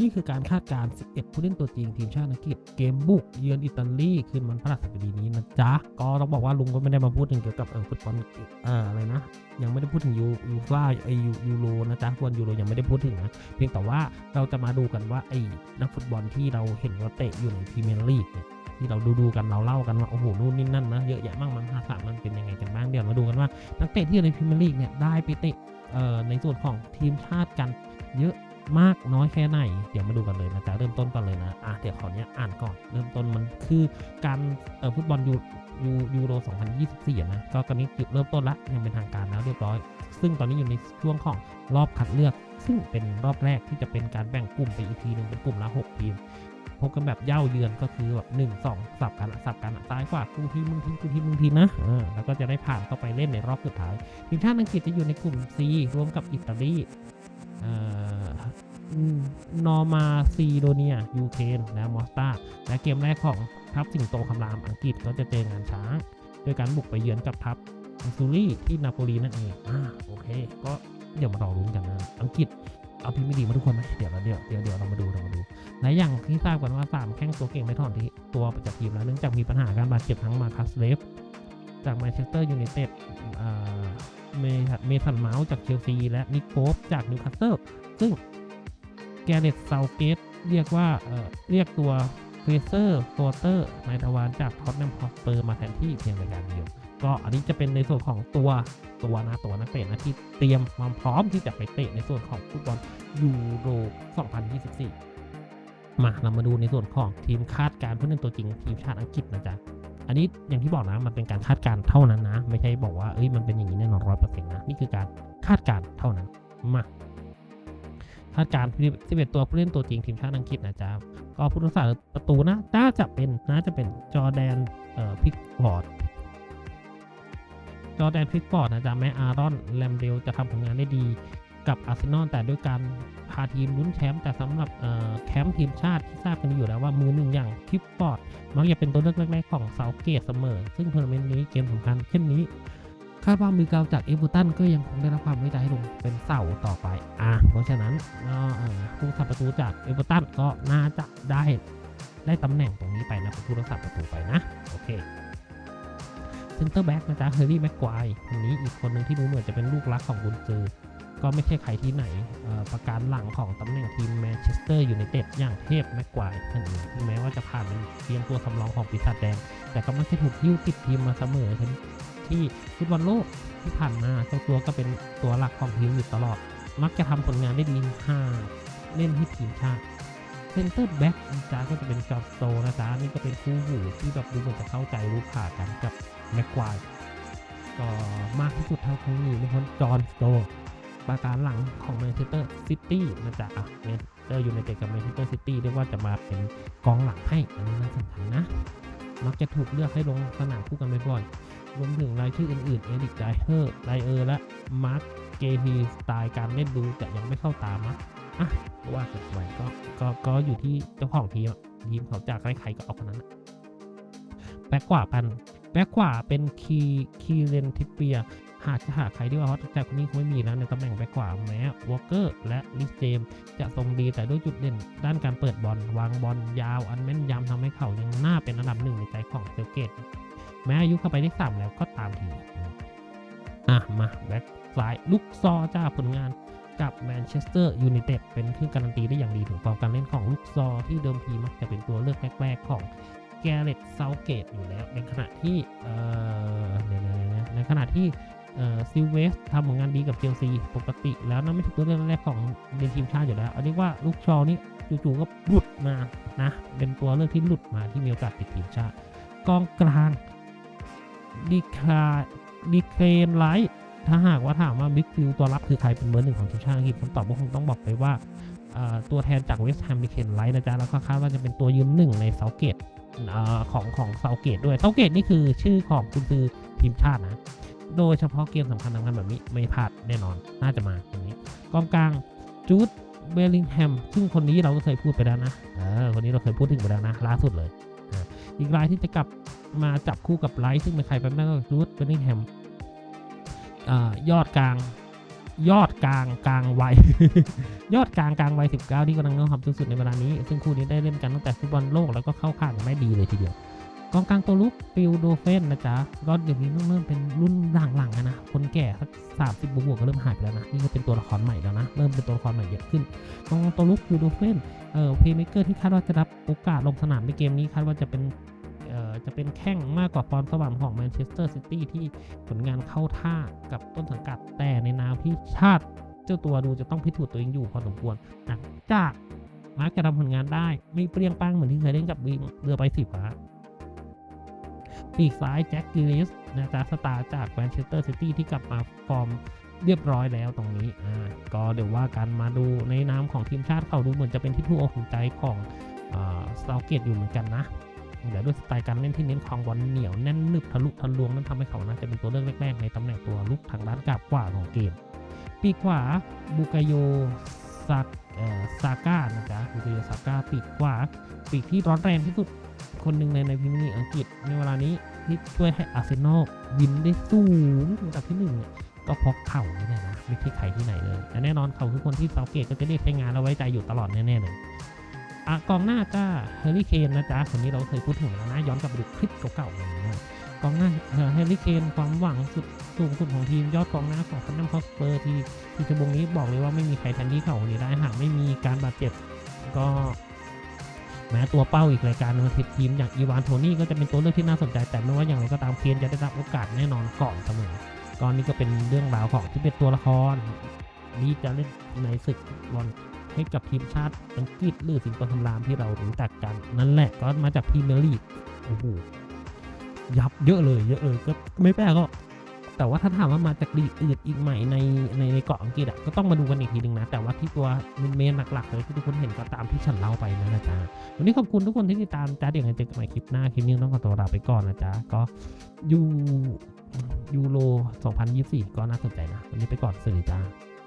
นี่คือการคาดการณ์ 11 ผู้เล่นตัวจริงทีมชาติอังกฤษเกมบุกเยือนอิตาลีคืนวันพฤหัสบดีนี้นะจ๊ะ ก็ต้องบอกว่าลุงก็ไม่ได้มาพูดถึงเกี่ยวกับฟุตบอลอ่ออะไรนะ ยังไม่ได้พูดถึงยูยูฟ่าไอยูยูโรนะจ๊ะฟุตบอลยูโรยังไม่ได้พูดถึงนะ เพียงแต่ว่าเราจะมาดูกันว่าไอ้นักฟุตบอลที่เราเห็นว่าเตะอยู่ในพรีเมียร์ลีกเนี่ยที่เราดูดูกันเราเล่ากันว่าโอ้โหนู่นนี่นั่นนะเยอะแยะมากมันมหาศามันเป็นยังไงกันบ้างเดี๋ยวมาดูกันว่านักเตะที่อยู่ในพรีเมียร์ลีกเนี่ยได้ไปเตะในส่วนของทีมชาติกันเยอะ มากน้อยแค่ไหน เดี๋ยวมาดูกันเลยนะจ๊ะเริ่มต้นก่อนเลยนะอะเดี๋ยวขอเนี้ยอ่านก่อนเริ่มต้นมันคือการเอ่อฟุตบอลยูยูยูโร 2024 นะ ก็ตอนนี้จุดเริ่มต้นละยังเป็นทางการแล้วเรียบร้อย ซึ่งตอนนี้อยู่ในช่วงของรอบคัดเลือก ซึ่งเป็นรอบแรกที่จะเป็นการแบ่งกลุ่มไปอีกทีหนึ่งเป็นกลุ่มละ 6 ทีม พบกันแบบเย่าเยือนก็คือแบบหนึ่งสองสับกันสับกันซ้ายขวากูทีมึงทีกูทีมึงทีนะแล้วก็จะได้ผ่านเข้าไปเล่นในรอบสุดท้ายทีมชาติอังกฤษจะอยู่ในกลุ่ม C รวมกับอิตาลีนอร์มาซีโดเนีย ยูเครนและมอสตาและเกมแรกของทัพสิงโตคำรามอังกฤษก็จะเจองานช้าง โดยการบุกไปเยือนกับทัพอังซูรี่ที่นาโปลีนั่นเองอ่าโอเค ก็เดี๋ยวมารอรุ้นกันนะ อังกฤษ เอาพรีเมียร์ลีมาทุกคนไหมเดี๋ยวเราเดี๋ยวเดี๋ยวเดี๋ยวเรามาดูเรามาดูและอย่างที่ทราบกันว่าสามแข้งตัวเก่งไม่ถอนที่ตัวประจากทีมแล้วเนื่องจากมีปัญหาการบาดเจ็บทั้งมาคัสเลฟจากแมนเชสเตอร์ยูไนเต็ดเมทันเมทันเมาส์จากเชลซีและนิโคฟจากนิวคาสเซิลซึ่งแกเรตเซาเกตเรียกว่าเอ่อเรียกตัวเฟเซอร์โฟเตอร์นายทวารจากท็อตแนมฮอสเปอร์มาแทนที่เพียงรายการเดียว ก็อันนี้จะเป็นในส่วนของตัวตัวนะตัวนักเตะนะที่เตรียมความพร้อมที่จะไปเตะในส่วนของฟุตบอลยูโร 2024 มาเรามาดูในส่วนของทีมคาดการณ์ผู้เล่นตัวจริงทีมชาติอังกฤษนะจ๊ะอันนี้อย่างที่บอกนะมันเป็นการคาดการณ์เท่านั้นนะ ไม่ใช่บอกว่าเอ้ยมันเป็นอย่างนี้แน่นอนร้อยเปอร์เซ็นต์นะนี่คือการคาดการณ์เท่านั้นมาคาดการณ์11 ตัวผู้เล่นตัวจริงทีมชาติอังกฤษนะจ๊ะก็ผู้รักษาประตูนะน่าจะเป็นน่าจะเป็นจอแดนเอ่อพิกฟอร์ด จอแดนพิกฟอร์ดนะจ๊ะแม้อารอนแลมเดลจะทำผลงานได้ดีกับอาร์เซนอลแต่ด้วยการพาทีมลุ้นแชมป์แต่สำหรับแคมป์ทีมชาติที่ทราบกันอยู่แล้วว่ามือหนึ่งอย่างพิกฟอร์ดมักจะเป็นตัวเลือกแรกๆของเซาเกตเสมอ ซึ่งทัวร์นาเมนต์นี้เกมสำคัญเช่นนี้ คาดว่ามือเก่าจากเอเวอร์ตันก็ยังคงได้รับความไว้ใจให้ลงเป็นเสาต่อไปอะเพราะฉะนั้นผู้ทำประตูจากเอเวอร์ตันก็น่าจะได้ได้ตำแหน่งตรงนี้ไปนะป็นผู้รักษาประตูไปนะโอเค เซนเตอร์แบ็กนะจ๊ะเฮอร์รี่แม็กควายคนนี้อีกคนหนึ่งที่ดูเหมือนจะเป็นลูกรักของกุนซือ ก็ไม่ใช่ใครที่ไหนอ่อประการหลังของตำแหน่งทีมแมนเชสเตอร์อยูไนเต็ดอย่างเทพแม็กควายนั่นเองแม้ว่าจะผ่านเป็นเพียงตัวสำรองของปีศาจแดง แต่ก็ไม่ใช่ถูกยิ้วติดทีมมาเสมอที่ฟุตบอลโลกที่ผ่านมาเจ้าตัวก็เป็นตัวหลักของทีมอยู่ตลอด มักจะทำผลงานได้ดีหาเล่นให้ทีมชาติเซนเตอร์แบ็กนะจ๊ะก็จะเป็นจอร์โตนะจ๊ะนี่ก็เป็นคู่หูที่แบบดูเหมือนจะเข้าใจรู้ขากันกับ แม็กควายก็มากที่สุดเท่าที่มีนะคนจอห์นสโตประการหลังของแมนเชสเตอร์ซิตี้นะจ๊ะแมนเชสเตอร์ยูไนเต็ดกับแมนเชสเตอร์ซิตี้เรียกว่าจะมาเป็นกองหลังให้อันนี้น่าสนใจนะ มักจะถูกเลือกให้ลงสนามคู่กันบ่อยๆรวมถึงรายชื่ออื่นๆ เอริกไดเฮอร์ไลเออร์และมาร์คเกฮีสไตล์การเล่นดูจะยังไม่เข้าตามะอะว่ากันไปก็ก็ก็อยู่ที่เจ้าของทีมทีมเขาจากใครๆก็เอาคนนั้นแบ็กขวาพัน แบ็กขวาเป็นคีคีเรนทิเปียหากจะหาใครที่ว่าฮอตแต่คนนี้คงไม่มีแล้วในตำแหน่งแบ็กขวาแม้วอลเกอร์และลิสเจมจะทรงดีแต่ด้วยจุดเด่น ด้านการเปิดบอลวางบอลยาว อันแม่นยำทำให้เขายังน่าเป็นอันดับหนึ่งในใจของเซลเกต แม้อายุเข้าไปได้สามแล้วก็ตามทีอะมาแบ็กซ้ายลุกซอจ้าผลงานกับแมนเชสเตอร์ยูไนเต็ดเป็นเครื่องการันตีได้อย่างดีถึงฟอร์มการเล่นของลูกซอที่เดิมทีมักจะเป็นตัวเลือกแรกๆของ แกเรตเซาเกตอยู่แล้ว ในขณะที่เอ่อเดี๋ยวๆๆในขณะที่เออซิลเวสทำผลงานดีกับเชลซีปกติ แล้วนะไม่ใช่ตัวเลือกแรกของในทีมชาติอยู่แล้ว อันนี้ว่าลูกชอนี่จู่ๆก็หลุดมานะ เป็นตัวเลือกที่หลุดมาที่มีโอกาสติดทีมชาติ กองกลางดีคาดีเคนไลท์ถ้าหากว่าถามว่าบิ๊กฟิลตัวรับคือใครเป็นเบอร์หนึ่งของทีมชาติอังกฤษคำตอบก็คงต้องบอกไปว่าตัวแทนจากเวสต์แฮมดีเคนไลท์นะจ๊ะแล้วก็คาดว่าจะเป็นตัวยืนหนึ่งในเซาเกต ของของเซาเกตด้วยเซาเกตนี่คือชื่อของคุณคือทีมชาตินะ โดยเฉพาะเกมสำคัญสำคัญแบบนี้ไม่พลาดแน่นอนน่าจะมาตรงนี้กองกลางจูดเบลลิงแฮมซึ่งคนนี้เราก็เคยพูดไปแล้วนะเออคนนี้เราเคยพูดถึงไปแล้วนะล่าสุดเลยอีกรายที่จะกลับมาจับคู่กับไลท์ซึ่งเป็นใครไปไม่ได้ก็จูดเบลลิงแฮมยอดกลาง ยอดกลางกลางวัย ยอดกลางกลางวัย 19 ที่กำลังเริ่มความสุดๆในเวลานี้ ซึ่งคู่นี้ได้เล่นกันตั้งแต่ฟุตบอลโลกแล้วก็เข้าข่างไม่ดีเลยทีเดียวกองกลางตัวลุกฟิลโดเฟนนะจ๊ะก็เดี๋ยวนี้เริ่มเป็นรุ่นหลังๆอะนะ คนแก่สักสามสิบบวกก็เริ่มหายไปแล้วนะ นี่ก็เป็นตัวละครใหม่แล้วนะ เริ่มเป็นตัวละครใหม่เยอะขึ้นกองกลางตัวลุกฟิลโดเฟนเอ่อเพย์เมเกอร์ที่คาดว่าจะรับโอกาสลงสนามในเกมนี้คาดว่าจะเป็น จะเป็นแข้งมากกว่าพรสวรรค์ของแมนเชสเตอร์ซิตี้ที่ผลงานเข้าท่ากับต้นสังกัดแต่ในนามที่ชาติเจ้าตัวดูจะต้องพิสูจน์ตัวเองอยู่พอสมควรหลังจากมาร์กจะทำผลงานได้ไม่เปรี้ยงปังเหมือนที่เคยเล่นกับวิงเรือใบสีฟ้าปีกซ้ายแจ็คกิลิสนะจ๊ะสตาร์จากแมนเชสเตอร์ซิตี้ที่กลับมาฟอร์มเรียบร้อยแล้วตรงนี้ อ่า ก็เดี๋ยวว่ากันมาดูในนามของทีมชาติเขาดูเหมือนจะเป็นที่ถูกอกถูกใจของสตาเกตอยู่เหมือนกันนะ แต่ด้วยสไตล์การเล่นที่เน้นครองบอลเหนียวแน่นนึบทะลุทะลวงนั้นทำให้เขาน่าจะเป็นตัวเลือกแรกๆในตำแหน่งตัวลุกทางด้านกลับขวาของเกม ปีกขวาบูกายโยซาเอ่อซาก้านะจ๊ะบูกายโยซาก้าปีกขวาปีกที่ร้อนแรงที่สุดคนหนึ่งในในพรีเมียร์ลีกอังกฤษในเวลานี้ที่ช่วยให้อาร์เซนอลวินได้สูงถึงอันดับที่หนึ่งเนี่ยก็เพราะเข่านี่แหละนะไม่ใช่ใครที่ไหนเลยแต่แน่นอนเขาคือคนที่เซาเกตก็จะเรียกใช้งานและไว้ใจอยู่ตลอดแน่ๆเลย กองหน้าก็เฮอริเคนนะจ๊ะคนนี้เราเคยพูดถึงแล้วนะ ย้อนกลับไปดูคลิปเก่าๆเลยนะกองหน้าเฮอริเคนความหวังสุดสูงสุดของทีมยอดกองหน้าของคันนัมคอสเปอร์ที่ที่จะบงนี้บอกเลยว่าไม่มีใครแทนที่เขาคนนี้ได้หากไม่มีการบาดเจ็บก็แม้ตัวเป้าอีกรายการนึงทีมอย่างอีวานโทนี่ก็จะเป็นตัวเลือกที่น่าสนใจ แต่ไม่ว่าอย่างไรก็ตามเคนจะได้รับโอกาสแน่นอนก่อนเสมอก่อนนี้ก็เป็นเรื่องราวของที่เป็นตัวละครนี่จะเล่นในศึกบอล ให้กับทีมชาติอังกฤษหรือสิงโตทำรามที่เรารู้จักกัน นั่นแหละก็มาจากพรีเมียร์ลีกโอ้โหยับเยอะเลยเยอะเลยก็ไม่แปลกก็ แต่ว่าถ้าถามว่ามาจากลีกอื่นอีกใหม่ในในในเกาะอังกฤษอะก็ต้องมาดูกันอีกทีหนึ่งนะ แต่ว่าที่ตัวเมนหลักๆเลยที่ทุกคนเห็นก็ตามที่ฉันเล่าไปนั่นนะจ๊ะวันนี้ขอบคุณทุกคนที่ติดตามจ้าเดี๋ยวกันเจอกันใหม่คลิปหน้าคลิปนี้ต้องขอตัวลาไปก่อนนะจ๊ะก็ยูยูโร 2024 ก็น่าสนใจนะ วันนี้ไปก่อนสวัสดีจ้า